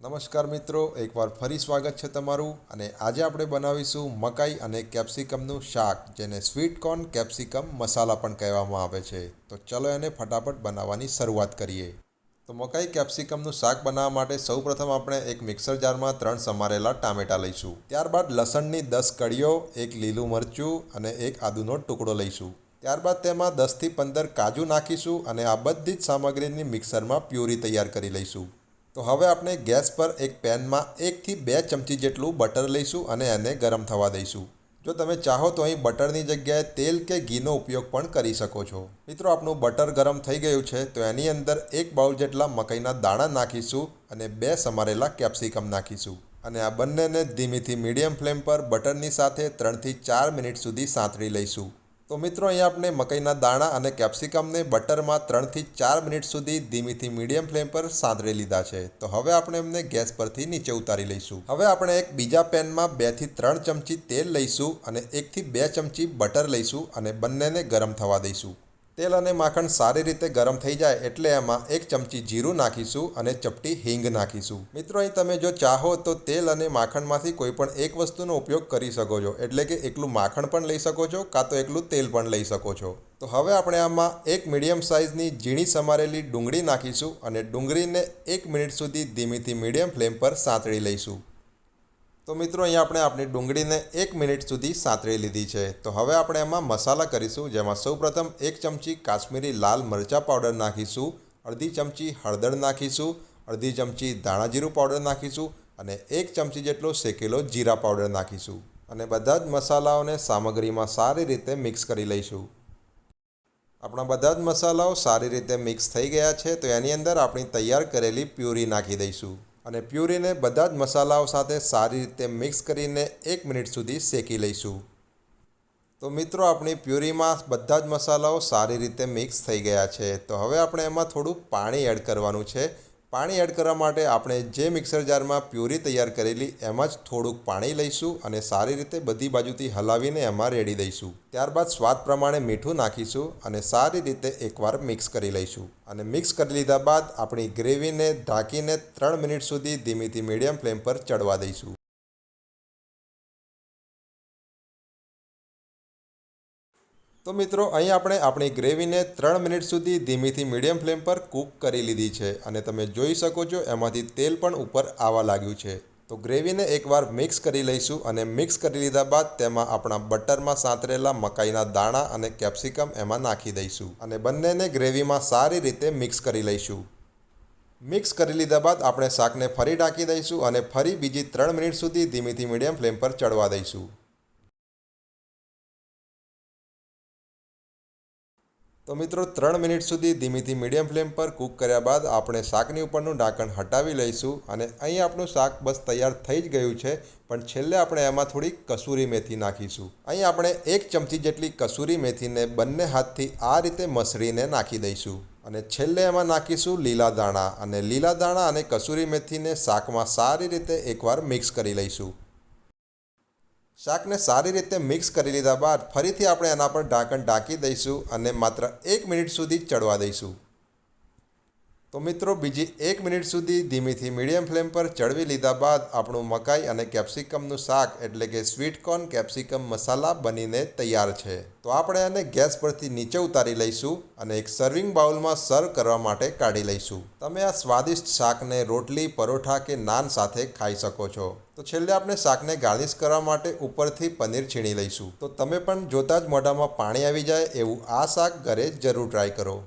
નમસ્કાર મિત્રો, એકવાર ફરી સ્વાગત છે તમારું અને આજે આપણે બનાવીશું મકાઈ અને કેપ્સિકમનું શાક, જેને સ્વીટ કોર્ન કેપ્સિકમ મસાલા પણ કહેવામાં આવે છે. તો ચલો એને ફટાફટ બનાવવાની શરૂઆત કરીએ. તો મકાઈ કેપ્સિકમનું શાક બનાવવા માટે સૌપ્રથમ આપણે એક મિક્સર જારમાં ત્રણ સમારેલા ટામેટાં લઈશું. ત્યારબાદ લસણની દસ કળીઓ, એક લીલું મરચું અને એક આદુનો ટુકડો લઈશું. ત્યારબાદ તેમાં દસથી પંદર કાજુ નાખીશું અને આ બધી જ સામગ્રીની મિક્સરમાં પ્યુરી તૈયાર કરી લઈશું. તો હવે આપણે ગેસ પર એક પેનમાં એકથી બે ચમચી જેટલું બટર લઈશું અને એને ગરમ થવા દઈશું. જો તમે ચાહો તો અહીં બટરની જગ્યાએ તેલ કે ઘીનો ઉપયોગ પણ કરી શકો છો. મિત્રો, આપણું બટર ગરમ થઈ ગયું છે તો એની અંદર એક બાઉલ જેટલા મકાઈના દાણા નાખીશું અને બે સમારેલા કેપ્સિકમ નાખીશું. અને આ બંનેને ધીમીથી મીડિયમ ફ્લેમ પર બટરની સાથે ત્રણથી ચાર મિનિટ સુધી સાંતળી લઈશું. તો મિત્રો અહીંયા આપણે મકાઈના દાણા અને કેપ્સિકમને બટરમાં ત્રણથી ચાર મિનિટ સુધી ધીમીથી મીડિયમ ફ્લેમ પર સાંતળી લીધા છે. તો હવે આપણે એમને ગેસ પરથી નીચે ઉતારી લઈશું. હવે આપણે એક બીજા પેનમાં બેથી ત્રણ ચમચી તેલ લઈશું અને એકથી બે ચમચી બટર લઈશું અને બંનેને ગરમ થવા દઈશું. તેલ અને માખણ સારી રીતે ગરમ થઈ જાય એટલે એમાં એક ચમચી જીરું નાખીશું અને ચપટી હિંગ નાખીશું. મિત્રો, અહીં તમે જો ચાહો તો તેલ અને માખણમાંથી કોઈ પણ એક વસ્તુનો ઉપયોગ કરી શકો છો. એટલે કે એકલું માખણ પણ લઈ શકો છો, કાં તો એકલું તેલ પણ લઈ શકો છો. તો હવે આપણે આમાં એક મીડિયમ સાઇઝની ઝીણી સમારેલી ડુંગળી નાખીશું અને ડુંગળીને એક મિનિટ સુધી ધીમીથી મીડિયમ ફ્લેમ પર સાંતળી લઈશું. તો મિત્રો, અહીંયા આપણે આપણી ડુંગળીને એક મિનિટ સુધી સાંતળી લીધી છે. તો હવે આપણે એમાં મસાલા કરીશું, જેમાં સૌપ્રથમ એક ચમચી કાશ્મીરી લાલ મરચાં પાવડર નાખીશું, અડધી ચમચી હળદર નાખીશું, અડધી ચમચી ધાણા જીરું પાવડર નાખીશું અને એક ચમચી જેટલો શેકેલો જીરા પાવડર નાખીશું. અને બધા જ મસાલાઓને સામગ્રીમાં સારી રીતે મિક્સ કરી લઈશું. આપણા બધા જ મસાલાઓ સારી રીતે મિક્સ થઈ ગયા છે, તો એની અંદર આપણી તૈયાર કરેલી પ્યુરી નાખી દઈશું. અને પ્યુરીને બધા જ મસાલાઓ સાથે સારી રીતે મિક્સ કરીને એક મિનિટ સુધી શેકી લઈશું. તો મિત્રો, આપણી પ્યુરીમાં બધા જ મસાલાઓ સારી રીતે મિક્સ થઈ ગયા છે. તો હવે આપણે એમાં થોડું પાણી એડ કરવાનું છે. પાણી એડ કરવા માટે આપણે જે મિક્સર જારમાં પ્યુરી તૈયાર કરેલી, એમાં જ થોડુંક પાણી લઈશું અને સારી રીતે બધી બાજુથી હલાવીને એમાં રેડી દઈશું. ત્યારબાદ સ્વાદ પ્રમાણે મીઠું નાખીશું અને સારી રીતે એકવાર મિક્સ કરી લઈશું. અને મિક્સ કરી લીધા બાદ આપણી ગ્રેવીને ઢાંકીને ત્રણ મિનિટ સુધી ધીમીથી મીડિયમ ફ્લેમ પર ચડવા દઈશું. તો મિત્રો, અહીં આપણે આપણી ગ્રેવીને ત્રણ મિનિટ સુધી ધીમીથી મીડિયમ ફ્લેમ પર કૂક કરી લીધી છે અને તમે જોઈ શકો છો એમાંથી તેલ પણ ઉપર આવવા લાગ્યું છે. તો ગ્રેવીને એકવાર મિક્સ કરી લઈશું અને મિક્સ કરી લીધા બાદ તેમાં આપણા બટરમાં સાંતરેલા મકાઈના દાણા અને કેપ્સિકમ એમાં નાખી દઈશું અને બંનેને ગ્રેવીમાં સારી રીતે મિક્સ કરી લઈશું. મિક્સ કરી લીધા બાદ આપણે શાકને ફરી ઢાંકી દઈશું અને ફરી બીજી ત્રણ મિનિટ સુધી ધીમીથી મીડિયમ ફ્લેમ પર ચડવા દઈશું. તો મિત્રો, ત્રણ મિનિટ સુધી ધીમીથી મીડિયમ ફ્લેમ પર કૂક કર્યા બાદ આપણે શાકની ઉપરનું ઢાંકણ હટાવી લઈશું અને અહીં આપણું શાક બસ તૈયાર થઈ જ ગયું છે, પણ છેલ્લે આપણે એમાં થોડી કસૂરી મેથી નાખીશું. અહીં આપણે એક ચમચી જેટલી કસૂરી મેથીને બંને હાથથી આ રીતે મસળીને નાખી દઈશું. અને છેલ્લે એમાં નાખીશું લીલા દાણા અને લીલા દાણા અને કસૂરી મેથીને શાકમાં સારી રીતે એકવાર મિક્સ કરી લઈશું. શાકને સારી રીતે મિક્સ કરી લીધા બાદ ફરીથી આપણે એના પર ઢાંકણ ઢાંકી દઈશું અને માત્ર એક મિનિટ સુધી ચડવા દઈશું. તો મિત્રો, બીજી એક મિનિટ સુધી ધીમીથી મીડિયમ ફ્લેમ પર ચડવી લીધા બાદ આપણું મકાઈ અને કેપ્સિકમનું શાક, એટલે કે સ્વીટ કોર્ન કેપ્સિકમ મસાલા બનીને તૈયાર છે. તો આપણે એને ગેસ પરથી નીચે ઉતારી લઈશું અને એક સર્વિંગ બાઉલમાં સર્વ કરવા માટે કાઢી લઈશું. તમે આ સ્વાદિષ્ટ શાકને રોટલી, પરોઠા કે નાન સાથે ખાઈ શકો છો. તો છેલ્લે આપણે શાકને ગાર્નિશ કરવા માટે ઉપરથી પનીર છીણી લઈશું. તો તમે પણ જોતાં જ મોઢામાં પાણી આવી જાય એવું આ શાક ઘરે જરૂર ટ્રાય કરો.